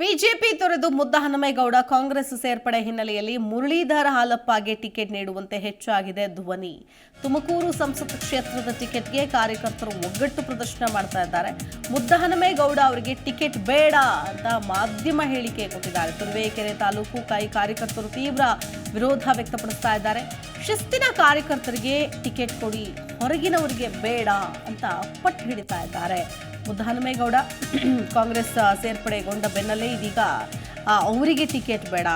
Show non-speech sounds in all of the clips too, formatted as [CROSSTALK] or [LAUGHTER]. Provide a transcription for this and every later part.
BJP ತೊರೆದು ಮುದ್ದ ಹನುಮೇಗೌಡ ಕಾಂಗ್ರೆಸ್ ಸೇರ್ಪಡೆ ಹಿನ್ನೆಲೆಯಲ್ಲಿ ಮುರಳೀಧರ ಹಾಲಪ್ಪಗೆ ಟಿಕೆಟ್ ನೀಡುವಂತೆ ಹೆಚ್ಚಾಗಿದೆ ಧ್ವನಿ. ತುಮಕೂರು ಸಂಸತ್ ಕ್ಷೇತ್ರದ ಟಿಕೆಟ್ಗೆ ಕಾರ್ಯಕರ್ತರು ಒಗ್ಗಟ್ಟು ಪ್ರದರ್ಶನ ಮಾಡ್ತಾ ಇದ್ದಾರೆ. ಮುದ್ದ ಹನುಮೇಗೌಡ ಅವರಿಗೆ ಟಿಕೆಟ್ ಬೇಡ ಅಂತ ಮಾಧ್ಯಮ ಹೇಳಿಕೆ ಕೊಟ್ಟಿದ್ದಾರೆ. ತುರುವೇಕೆರೆ ತಾಲೂಕು ಕೈ ಕಾರ್ಯಕರ್ತರು ತೀವ್ರ ವಿರೋಧ ವ್ಯಕ್ತಪಡಿಸ್ತಾ ಇದ್ದಾರೆ. ಶಿಸ್ತಿನ ಕಾರ್ಯಕರ್ತರಿಗೆ ಟಿಕೆಟ್ ಕೊಡಿ, ಹೊರಗಿನವರಿಗೆ ಬೇಡ ಅಂತ ಪಟ್ಟು ಹಿಡಿತಾ ಇದ್ದಾರೆ. ಮುದ್ದ ಹನುಮೇಗೌಡ [CLEARS THROAT] ಕಾಂಗ್ರೆಸ್ ಸೇರ್ಪಡೆಗೊಂಡ ಬೆನ್ನಲ್ಲೇ ಇದೀಗ ಅವರಿಗೆ ಟಿಕೆಟ್ ಬೇಡ.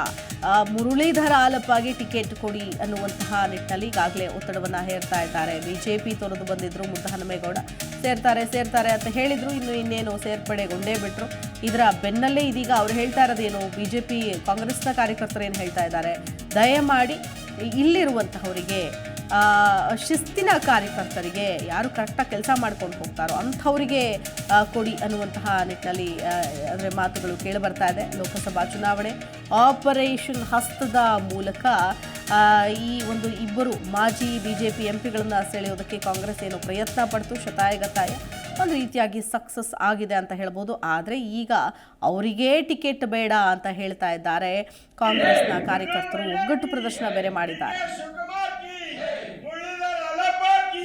ಮುರುಳೀಧರ ಆಲಪ್ಪಗೆ ಟಿಕೆಟ್ ಕೊಡಿ ಅನ್ನುವಂತಹ ನಿಟ್ಟಿನಲ್ಲಿ ಈಗಾಗಲೇ ಒತ್ತಡವನ್ನು ಹೇರ್ತಾ ಇದ್ದಾರೆ. ಬಿಜೆಪಿ ತೊರೆದು ಬಂದಿದ್ರು ಮುದ್ದ ಹನುಮೇಗೌಡ. ಸೇರ್ತಾರೆ ಸೇರ್ತಾರೆ ಅಂತ ಹೇಳಿದ್ರು. ಇನ್ನು ಇನ್ನೇನು ಸೇರ್ಪಡೆಗೊಂಡೇ ಬಿಟ್ಟರು ಇದರ ಬೆನ್ನಲ್ಲೇ ಇದೀಗ ಅವ್ರು ಹೇಳ್ತಾ ಇರೋದೇನು, ಬಿಜೆಪಿ ಕಾಂಗ್ರೆಸ್ನ ಕಾರ್ಯಕರ್ತರು ಏನು ಹೇಳ್ತಾ ಇದ್ದಾರೆ. ದಯಮಾಡಿ ಇಲ್ಲಿರುವಂತಹವರಿಗೆ ಶಿಸ್ತಿನ ಕಾರ್ಯಕರ್ತರಿಗೆ ಯಾರು ಕರೆಕ್ಟಾಗಿ ಕೆಲಸ ಮಾಡ್ಕೊಂಡು ಹೋಗ್ತಾರೋ ಅಂಥವರಿಗೆ ಕೊಡಿ ಅನ್ನುವಂತಹ ನಿಟ್ಟಿನಲ್ಲಿ ಅಂದರೆ ಮಾತುಗಳು ಕೇಳಿಬರ್ತಾ ಇದೆ. ಲೋಕಸಭಾ ಚುನಾವಣೆ ಆಪರೇಷನ್ ಹಸ್ತದ ಮೂಲಕ ಈ ಒಂದು ಇಬ್ಬರು ಮಾಜಿ ಬಿ ಜೆ ಪಿ ಎಂಪಿಗಳನ್ನು ಸೆಳೆಯೋದಕ್ಕೆ ಕಾಂಗ್ರೆಸ್ ಏನು ಪ್ರಯತ್ನ ಪಡ್ತು, ಶತಾಯಗತಾಯ. ಒಂದು ರೀತಿಯಾಗಿ ಸಕ್ಸಸ್ ಆಗಿದೆ ಅಂತ ಹೇಳ್ಬೋದು. ಆದರೆ ಈಗ ಅವರಿಗೇ ಟಿಕೆಟ್ ಬೇಡ ಅಂತ ಹೇಳ್ತಾ ಇದ್ದಾರೆ. ಕಾಂಗ್ರೆಸ್ನ ಕಾರ್ಯಕರ್ತರು ಒಗ್ಗಟ್ಟು ಪ್ರದರ್ಶನ ಬೇರೆ ಮಾಡಿದ್ದಾರೆ ಶಿವಕುಮಾರ್ ಕಿ ಮುರಳೀಧರ್ ಅಲ್ಲಪ್ಪ ಕಿ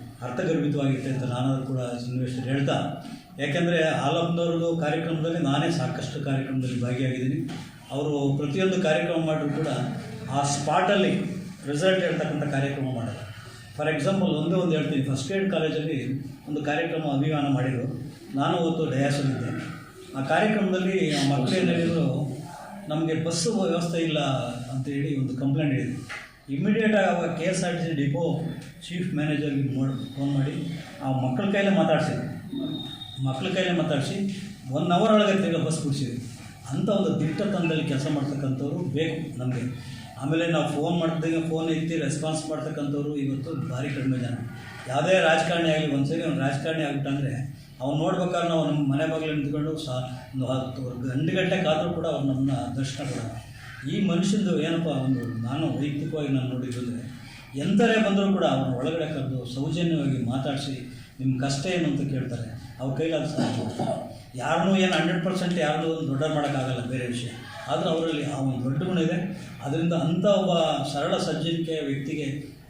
ಅರ್ಥಗರ್ಭಿತವಾಗಿರುತ್ತೆ ಅಂತ ನಾನಾದರೂ ಕೂಡ ಇನ್ವೆಸ್ಟರ್ ಹೇಳ್ತಾ, ಯಾಕೆಂದರೆ ಹಾಲಪ್ಪನವ್ರದ್ದು ಕಾರ್ಯಕ್ರಮದಲ್ಲಿ ನಾನೇ ಸಾಕಷ್ಟು ಕಾರ್ಯಕ್ರಮದಲ್ಲಿ ಭಾಗಿಯಾಗಿದ್ದೀನಿ. ಅವರು ಪ್ರತಿಯೊಂದು ಕಾರ್ಯಕ್ರಮ ಮಾಡಿದ್ರು ಕೂಡ ಆ ಸ್ಪಾಟಲ್ಲಿ ರಿಸಲ್ಟ್ ಹೇಳ್ತಕ್ಕಂಥ ಕಾರ್ಯಕ್ರಮ ಮಾಡಿದ್ರು. ಫಾರ್ ಎಕ್ಸಾಂಪಲ್ ಒಂದೇ ಒಂದು ಹೇಳ್ತೀನಿ. ಫಸ್ಟ್ ಏಡ್ ಕಾಲೇಜಲ್ಲಿ ಒಂದು ಕಾರ್ಯಕ್ರಮ ಅಭಿಯಾನ ಮಾಡಿದರು. ನಾನು ಅವತ್ತು ಡಯಾಸಲ್ಲಿದ್ದೆ. ಆ ಕಾರ್ಯಕ್ರಮದಲ್ಲಿ ಆ ಮಕ್ಕಳು ಏನು ಹೇಳಿದ್ರು, ನಮಗೆ ಬಸ್ಸು ವ್ಯವಸ್ಥೆ ಇಲ್ಲ ಅಂತೇಳಿ ಒಂದು ಕಂಪ್ಲೇಂಟ್ ಹೇಳಿದ್ರು. ಇಮ್ಮಿಡಿಯೇಟಾಗಿ ಅವಾಗ K S R T C depot chief ಮ್ಯಾನೇಜರ್ಗೆ ಮಾಡಿ ಫೋನ್ ಮಾಡಿ, ಆ ಮಕ್ಕಳ ಕೈಲೇ ಮಾತಾಡಿಸಿ. ಮಕ್ಕಳ ಕೈಲೇ ಮಾತಾಡಿಸಿ ಒನ್ ಅವರ್ ಒಳಗೆ ತಿರ್ಗ ಬಸ್ ಬಿಡಿಸಿದ್ವಿ ಅಂಥ ಒಂದು ದಿಟ್ಟ ತಂಡದಲ್ಲಿ ಕೆಲಸ ಮಾಡ್ತಕ್ಕಂಥವ್ರು ಬೇಕು ನಮಗೆ. ಆಮೇಲೆ ನಾವು ಫೋನ್ ಮಾಡಿದಾಗ ಫೋನ್ ಎತ್ತಿ ರೆಸ್ಪಾನ್ಸ್ ಮಾಡ್ತಕ್ಕಂಥವ್ರು ಇವತ್ತು ಭಾರಿ ಕಡಿಮೆ ಜನ. ಯಾವುದೇ ರಾಜಕಾರಣಿ ಆಗಲಿ, ಒಂದು ಸರಿ ಅವ್ನು ರಾಜಕಾರಣಿ ಆಗ್ಬಿಟ್ಟಂದರೆ ಅವ್ನು ನೋಡ್ಬೇಕಾದ್ರೆ ನಾವು ನಮ್ಮ ಮನೆ ಬಾಗಿಲು ನಿಂತ್ಕೊಂಡು ಸಾ, ಒಂದು ಹತ್ತು ಗಂಟೆ ಕಾದರೂ ಕೂಡ ಅವ್ರು ನಮ್ಮನ್ನ ದರ್ಶನ ಕೊಡೋಣ ಈ ಮನುಷ್ಯಂದು ಏನಪ್ಪ ಒಂದು ನಾನು ವೈಯಕ್ತಿಕವಾಗಿ ನಾನು ನೋಡಿದ್ದಂದರೆ ಎಂಥರೇ ಬಂದರೂ ಕೂಡ ಅವ್ರನ್ನ ಒಳಗಡೆ ಕರೆದು ಸೌಜನ್ಯವಾಗಿ ಮಾತಾಡಿಸಿ ನಿಮ್ಮ ಕಷ್ಟ ಏನು ಅಂತ ಕೇಳ್ತಾರೆ, ಅವ್ರ ಕೈಲಾದ ಸಾಧ್ಯ. ಯಾರನ್ನೂ ಏನು ಹಂಡ್ರೆಡ್ ಪರ್ಸೆಂಟ್ ಯಾರನ್ನೂ ದೊಡ್ಡ ಮಾಡೋಕ್ಕಾಗಲ್ಲ ಬೇರೆ ವಿಷಯ. ಆದರೆ ಅವರಲ್ಲಿ ಆ ಒಂದು ದೊಡ್ಡ ಗುಣ ಇದೆ. ಅದರಿಂದ ಅಂಥ ಒಬ್ಬ ಸರಳ ಸಜ್ಜನಿಕೆಯ ವ್ಯಕ್ತಿಗೆ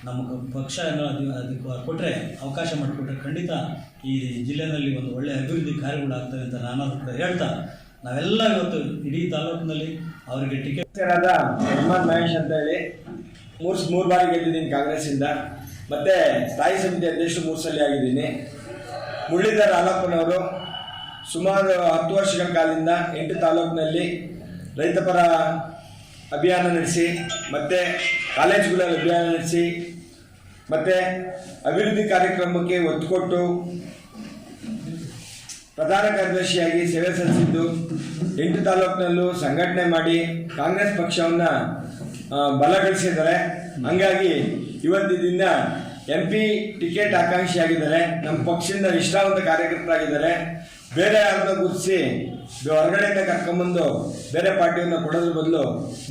ನಮಗೆ ಪಕ್ಷ ಏನೋ ಅದು ಅದಕ್ಕೆ ಕೊಟ್ಟರೆ ಅವಕಾಶ ಮಾಡಿಕೊಟ್ರೆ ಖಂಡಿತ ಈ ಜಿಲ್ಲೆಯಲ್ಲಿ ಒಂದು ಒಳ್ಳೆಯ ಅಭಿವೃದ್ಧಿ ಕಾರ್ಯಗಳಾಗ್ತವೆ ಅಂತ ನಾನು ಕೂಡ ಹೇಳ್ತಾ ನಾವೆಲ್ಲ ಇವತ್ತು ಇಡೀ ತಾಲೂಕಿನಲ್ಲಿ ಅವರಿಗೆ ಟಿಕೆಟ್ ಆದ ಹನುಮಾನ್ ಮಹೇಶ್ ಅಂತ ಹೇಳಿ ಮೂರು ಮೂರು ಬಾರಿ ಗೆದ್ದಿದ್ದೀನಿ ಕಾಂಗ್ರೆಸ್ಸಿಂದ. ಮತ್ತೆ ಸ್ಥಾಯಿ ಸಮಿತಿ ಅಧ್ಯಕ್ಷರು ಮೂರು ಸಲ ಆಗಿದ್ದೀನಿ. ಮುರಳೀಧರ್ ಹಾಲಪ್ಪನವರು ಸುಮಾರು ಹತ್ತು ವರ್ಷಗಳ ಕಾಲದಿಂದ ಎಂಟು ತಾಲೂಕಿನಲ್ಲಿ ರೈತಪರ ಅಭಿಯಾನ ನಡೆಸಿ, ಮತ್ತು ಕಾಲೇಜುಗಳಲ್ಲಿ ಅಭಿಯಾನ ನಡೆಸಿ, ಮತ್ತು ಅಭಿವೃದ್ಧಿ ಕಾರ್ಯಕ್ರಮಕ್ಕೆ ಒತ್ತು ಕೊಟ್ಟು ಪ್ರಧಾನ ಕಾರ್ಯದರ್ಶಿಯಾಗಿ ಸೇವೆ ಸಲ್ಲಿಸಿದ್ದು, ಎಂಟು ತಾಲೂಕಿನಲ್ಲೂ ಸಂಘಟನೆ ಮಾಡಿ ಕಾಂಗ್ರೆಸ್ ಪಕ್ಷವನ್ನು ಬಲಗೊಳಿಸಿದ್ದಾರೆ. ಹಂಗಾಗಿ ಇವತ್ತಿನಿಂದ ಎಂ ಪಿ ಟಿಕೆಟ್ ಆಕಾಂಕ್ಷಿಯಾಗಿದ್ದಾರೆ. ನಮ್ಮ ಪಕ್ಷದಿಂದ ನಿಷ್ಠಾವಂತ ಕಾರ್ಯಕರ್ತರಾಗಿದ್ದಾರೆ. ಬೇರೆ ಯಾರನ್ನ ಗುರುತಿಸಿ ಹೊರಗಡೆಯಿಂದ ಕರ್ಕೊಂಬಂದು ಬೇರೆ ಪಾರ್ಟಿಯನ್ನು ಕೊಡೋದ್ರ ಬದಲು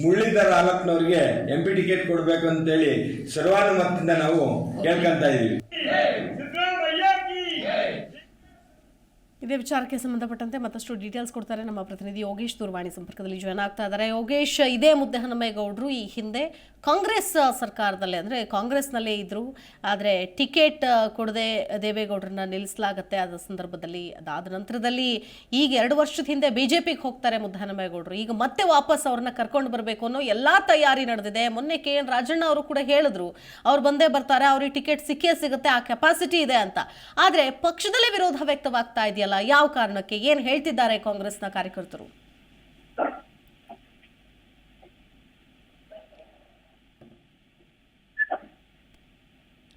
ಮುರಳೀಧರ ಆಲಪ್ಪನವ್ರಿಗೆ ಎಂ ಪಿ ಟಿಕೆಟ್ ಕೊಡಬೇಕು ಅಂತೇಳಿ ಸರ್ವಾನುಮತದಿಂದ ನಾವು ಕೇಳ್ಕೊಂತ ಇದ್ದೀವಿ ಸಿದ್ದರಾಮಯ್ಯ ಕಿ ಇದೇ ವಿಚಾರಕ್ಕೆ ಸಂಬಂಧಪಟ್ಟಂತೆ ಮತ್ತಷ್ಟು ಡೀಟೇಲ್ಸ್ ಕೊಡ್ತಾರೆ ನಮ್ಮ ಪ್ರತಿನಿಧಿ ಯೋಗೇಶ್ ದೂರವಾಣಿ ಸಂಪರ್ಕದಲ್ಲಿ ಜಾಯ್ನ್ ಆಗ್ತಾ ಇದ್ದಾರೆ. ಯೋಗೇಶ್, ಇದೇ ಮುದ್ದೆ ಹನುಮೇಗೌಡರು ಈ ಹಿಂದೆ ಕಾಂಗ್ರೆಸ್ ಸರ್ಕಾರದಲ್ಲೇ ಅಂದರೆ ಕಾಂಗ್ರೆಸ್ನಲ್ಲೇ ಇದ್ದರು ಆದರೆ ಟಿಕೆಟ್ ಕೊಡದೆ ದೇವೇಗೌಡರನ್ನ ನಿಲ್ಲಿಸಲಾಗತ್ತೆ. ಆದ ಸಂದರ್ಭದಲ್ಲಿ, ಅದಾದ ನಂತರದಲ್ಲಿ ಈಗ ಎರಡು ವರ್ಷದ ಹಿಂದೆ ಬಿ ಜೆ ಪಿಗೆ ಹೋಗ್ತಾರೆ ಮುದ್ದೆ ಹನುಮೇಗೌಡರು. ಈಗ ಮತ್ತೆ ವಾಪಸ್ ಅವ್ರನ್ನ ಕರ್ಕೊಂಡು ಬರಬೇಕು ಅನ್ನೋ ಎಲ್ಲ ತಯಾರಿ ನಡೆದಿದೆ. ಮೊನ್ನೆ ಕೆ ಎನ್ ರಾಜಣ್ಣ ಅವರು ಕೂಡ ಹೇಳಿದ್ರು, ಅವ್ರು ಬಂದೇ ಬರ್ತಾರೆ, ಅವ್ರಿಗೆ ಟಿಕೆಟ್ ಸಿಕ್ಕೇ ಸಿಗುತ್ತೆ, ಆ ಕೆಪಾಸಿಟಿ ಇದೆ ಅಂತ. ಆದರೆ ಪಕ್ಷದಲ್ಲೇ ವಿರೋಧ ವ್ಯಕ್ತವಾಗ್ತಾ ಇದೆಯಲ್ಲ ಯಾವ ಕಾರಣಕ್ಕೆ? ಏನು ಹೇಳ್ತಿದ್ದಾರೆ ಕಾಂಗ್ರೆಸ್ನ ಕಾರ್ಯಕರ್ತರು?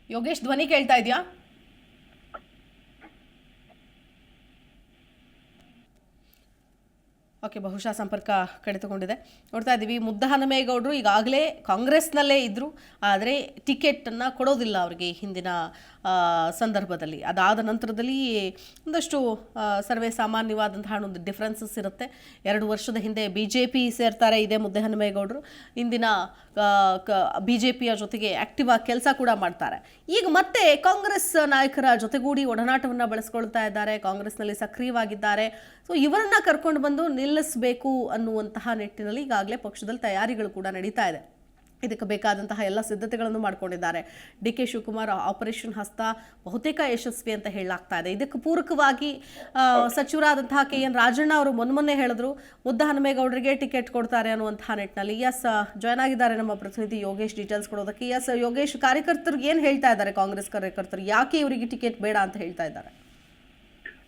ಯೋಗೇಶ್ ಧ್ವನಿ ಕೇಳ್ತಾ ಇದೆಯಾ? ಓಕೆ, ಬಹುಶಃ ಸಂಪರ್ಕ ಕಡಿತಗೊಂಡಿದೆ. ನೋಡ್ತಾ ಇದ್ದೀವಿ ಮುದ್ದಹನುಮೇಗೌಡರು ಈಗಾಗಲೇ ಕಾಂಗ್ರೆಸ್ನಲ್ಲೇ ಇದ್ದರು ಆದರೆ ಟಿಕೆಟನ್ನು ಕೊಡೋದಿಲ್ಲ ಅವರಿಗೆ ಹಿಂದಿನ ಸಂದರ್ಭದಲ್ಲಿ. ಅದಾದ ನಂತರದಲ್ಲಿ ಒಂದಷ್ಟು ಸರ್ವೇ ಸಾಮಾನ್ಯವಾದಂತಹ ಒಂದು ಡಿಫ್ರೆನ್ಸಸ್ ಇರುತ್ತೆ. ಎರಡು ವರ್ಷದ ಹಿಂದೆ ಬಿ ಜೆ ಪಿ ಸೇರ್ತಾರೆ ಇದೇ ಮುದ್ದಹನುಮೇಗೌಡರು ಇಂದಿನ ಬಿ ಜೆ ಪಿಯ ಜೊತೆಗೆ ಆ್ಯಕ್ಟಿವ್ ಆಗಿ ಕೆಲಸ ಕೂಡ ಮಾಡ್ತಾರೆ. ಈಗ ಮತ್ತೆ ಕಾಂಗ್ರೆಸ್ ನಾಯಕರ ಜೊತೆಗೂಡಿ ಒಡನಾಟವನ್ನು ಬಳಸ್ಕೊಳ್ತಾ ಇದ್ದಾರೆ, ಕಾಂಗ್ರೆಸ್ನಲ್ಲಿ ಸಕ್ರಿಯವಾಗಿದ್ದಾರೆ. ಸೊ ಇವರನ್ನು ಕರ್ಕೊಂಡು ಬಂದು ನಿಲ್ಲಿಸಬೇಕು ಅನ್ನುವಂತಹ ನಿಟ್ಟಿನಲ್ಲಿ ಈಗಾಗಲೇ ಪಕ್ಷದಲ್ಲಿ ತಯಾರಿಗಳು ಕೂಡ ನಡೀತಾ ಇದೆ. ಇದಕ್ಕೆ ಬೇಕಾದಂತಹ ಎಲ್ಲ ಸಿದ್ಧತೆಗಳನ್ನು ಮಾಡ್ಕೊಂಡಿದ್ದಾರೆ. ಡಿ ಕೆ ಶಿವಕುಮಾರ್, ಆಪರೇಷನ್ ಹಸ್ತ ಬಹುತೇಕ ಯಶಸ್ವಿ ಅಂತ ಹೇಳಲಾಗ್ತಾ ಇದೆ. ಇದಕ್ಕೆ ಪೂರಕವಾಗಿ ಸಚಿವರಾದಂತಹ ಕೆ ಎನ್ ರಾಜಣ್ಣ ಅವರು ಮೊನ್ನೆ ಹೇಳಿದ್ರು, ಮುದ್ದ ಹನುಮೇಗೌಡರಿಗೆ ಟಿಕೆಟ್ ಕೊಡ್ತಾರೆ ಅನ್ನುವಂತಹ ನಿಟ್ಟಿನಲ್ಲಿ. ಎಸ್ ಜಾಯ್ನ್ ಆಗಿದ್ದಾರೆ ನಮ್ಮ ಪ್ರತಿನಿಧಿ ಯೋಗೇಶ್ ಡೀಟೇಲ್ಸ್ ಕೊಡೋದಕ್ಕೆ. ಎಸ್ ಯೋಗೇಶ್ ಕಾರ್ಯಕರ್ತರಿಗೆ ಏನು ಹೇಳ್ತಾ ಇದ್ದಾರೆ? ಕಾಂಗ್ರೆಸ್ ಕಾರ್ಯಕರ್ತರು ಯಾಕೆ ಇವರಿಗೆ ಟಿಕೆಟ್ ಬೇಡ ಅಂತ ಹೇಳ್ತಾ ಇದ್ದಾರೆ?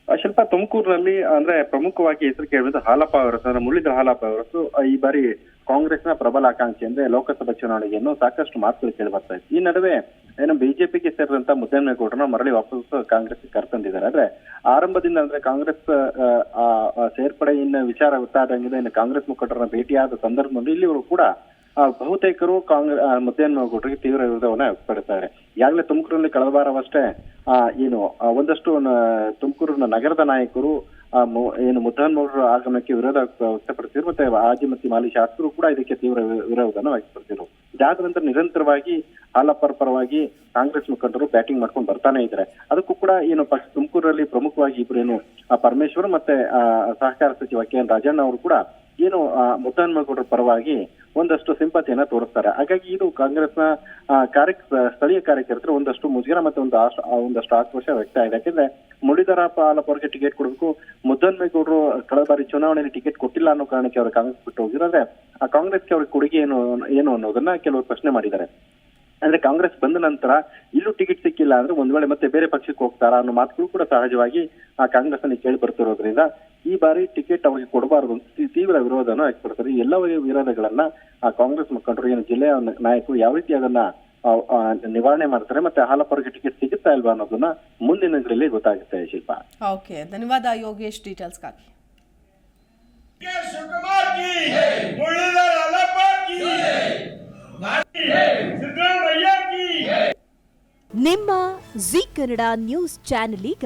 ಶಿಲ್ಪ ತುಮಕೂರಿನಲ್ಲಿ ಅಂದ್ರೆ ಪ್ರಮುಖವಾಗಿ ಹೆಸರು ಕೇಳಿದ ಹಾಲಪ್ಪ ಅವರ ಅಂದ್ರೆ ಮುರಳೀಧರ ಹಾಲಪ್ಪ ಅವರಸ್ಸು ಆ, ಈ ಬಾರಿ ಕಾಂಗ್ರೆಸ್ನ ಪ್ರಬಲ ಆಕಾಂಕ್ಷಿ ಅಂದ್ರೆ ಲೋಕಸಭಾ ಚುನಾವಣೆಯನ್ನು ಸಾಕಷ್ಟು ಮಾತುಗಳು ಕೇಳಿ ಬರ್ತಾ ಇತ್ತು. ಈ ನಡುವೆ ಏನು ಬಿಜೆಪಿಗೆ ಸೇರಿದಂತ ಮುದ್ದನ್ಮೇಗೌಡರನ್ನ ಮರಳಿ ವಾಪಸ್ ಕಾಂಗ್ರೆಸ್ ಕರ್ತಂದಿದ್ದಾರೆ ಅಂದ್ರೆ ಆರಂಭದಿಂದ ಅಂದ್ರೆ ಕಾಂಗ್ರೆಸ್ ಸೇರ್ಪಡೆಯಿಂದ ವಿಚಾರ ಗೊತ್ತಾದಂಗಿದೆ ಇನ್ನು ಕಾಂಗ್ರೆಸ್ ಮುಖಂಡರನ್ನ ಭೇಟಿಯಾದ ಸಂದರ್ಭದಲ್ಲಿ ಇಲ್ಲಿವರು ಕೂಡ ಆ, ಬಹುತೇಕರು ಕಾಂಗ್ರೆಸ್ ಮುದ್ದನ್ಮೇಗೌಡರಿಗೆ ತೀವ್ರ ವಿರೋಧವನ್ನ ವ್ಯಕ್ತಪಡಿಸ್ತಾರೆ. ಈಗಾಗಲೇ ತುಮಕೂರಿನಲ್ಲಿ ಕಳೆದ ವಾರವಷ್ಟೇ ಏನು ಒಂದಷ್ಟು ತುಮಕೂರಿನ ನಗರದ ನಾಯಕರು ಏನು ಮುದ್ದನ್ಮೇಗೌಡರ ಆಗಮನಕ್ಕೆ ವಿರೋಧ ವ್ಯಕ್ತಪಡಿಸಿದ್ರು ಮತ್ತೆ ಆಜಿ ಮತ್ತು ಮಾಲಿ ಶಾಸಕರು ಕೂಡ ಇದಕ್ಕೆ ತೀವ್ರ ವಿರೋಧವನ್ನು ವ್ಯಕ್ತಪಡಿಸಿದ್ರು. ಇದಾದ ನಂತರ ನಿರಂತರವಾಗಿ ಹಾಲಪ್ಪರ ಪರವಾಗಿ ಕಾಂಗ್ರೆಸ್ ಮುಖಂಡರು ಬ್ಯಾಟಿಂಗ್ ಮಾಡ್ಕೊಂಡು ಬರ್ತಾನೆ ಇದ್ದಾರೆ. ಅದಕ್ಕೂ ಕೂಡ, ಏನು ತುಮಕೂರಲ್ಲಿ ಪ್ರಮುಖವಾಗಿ ಇಬ್ರು ಏನು ಪರಮೇಶ್ವರ್ ಮತ್ತೆ ಸಹಕಾರ ಸಚಿವ ಕೆ ಎನ್ ರಾಜಣ್ಣ ಅವರು ಕೂಡ ಏನು ಆ, ಮುದ್ದಹನುಮೇಗೌಡರ ಪರವಾಗಿ ಒಂದಷ್ಟು ಸಿಂಪತಿಯನ್ನ ತೋರಿಸ್ತಾರೆ. ಹಾಗಾಗಿ ಇದು ಕಾಂಗ್ರೆಸ್ನ ಕಾರ್ಯ ಸ್ಥಳೀಯ ಕಾರ್ಯಕರ್ತರು ಒಂದಷ್ಟು ಮುಜುಗರ ಮತ್ತೆ ಒಂದು ಒಂದಷ್ಟು ಆಕ್ರೋಶ ವ್ಯಕ್ತ ಆಗಿದೆ ಯಾಕಂದ್ರೆ ಮುರಳೀಧರ ಪಾಲಪ್ಪ ಅವರಿಗೆ ಟಿಕೆಟ್ ಕೊಡಬೇಕು ಮುದ್ದನ್ಮೇಗೌಡರು ಕಳೆದ ಬಾರಿ ಚುನಾವಣೆಯಲ್ಲಿ ಟಿಕೆಟ್ ಕೊಟ್ಟಿಲ್ಲ ಅನ್ನೋ ಕಾರಣಕ್ಕೆ ಅವರು ಕಾಂಗ್ರೆಸ್ ಬಿಟ್ಟು ಹೋಗಿರೋದ್ರೆ ಆ ಕಾಂಗ್ರೆಸ್ಗೆ ಅವ್ರಿಗೆ ಕೊಡುಗೆ ಏನು ಏನು ಅನ್ನೋದನ್ನ ಕೆಲವರು ಪ್ರಶ್ನೆ ಮಾಡಿದ್ದಾರೆ. ಅಂದ್ರೆ ಕಾಂಗ್ರೆಸ್ ಬಂದ ನಂತರ ಇಲ್ಲೂ ಟಿಕೆಟ್ ಸಿಕ್ಕಿಲ್ಲ ಅಂದ್ರೆ ಒಂದ್ ವೇಳೆ ಮತ್ತೆ ಬೇರೆ ಪಕ್ಷಕ್ಕೆ ಹೋಗ್ತಾರಾ ಅನ್ನೋ ಮಾತುಗಳು ಕೂಡ ಸಹಜವಾಗಿ ಆ ಕಾಂಗ್ರೆಸ್ ಅಲ್ಲಿ ಕೇಳಿ ಬರ್ತಿರೋದ್ರಿಂದ ಈ ಬಾರಿ ಟಿಕೆಟ್ ಅವರಿಗೆ ಕೊಡಬಾರದು ಅಂತ ತೀವ್ರ ವಿರೋಧನ ವ್ಯಕ್ತಪಡ್ತಾರೆ ಎಲ್ಲ ಎಲ್ಲ ವಿರೋಧಗಳನ್ನ ಆ ಕಾಂಗ್ರೆಸ್ ಮುಖಂಡರು ಏನು ಜಿಲ್ಲೆಯ ನಾಯಕರು ಯಾವ ರೀತಿ ಅದನ್ನ ನಿವಾರಣೆ ಮಾಡ್ತಾರೆ ಮತ್ತೆ ಹಾಲಪ್ಪರಿಗೆ ಟಿಕೆಟ್ ಸಿಗುತ್ತಾ ಇಲ್ವಾ ಅನ್ನೋದನ್ನ ಮುಂದಿನ ದಿನಗಳಲ್ಲಿ ಗೊತ್ತಾಗುತ್ತೆ ಶಿಲ್ಪ. ಓಕೆ ಧನ್ಯವಾದ ಯೋಗೇಶ್ ಡೀಟೇಲ್ಸ್ಗಾಗಿ ನಿಮ್ಮ ಜಿ ಕನ್ನಡ ನ್ಯೂಸ್ ಚಾನೆಲ್ ಈಗ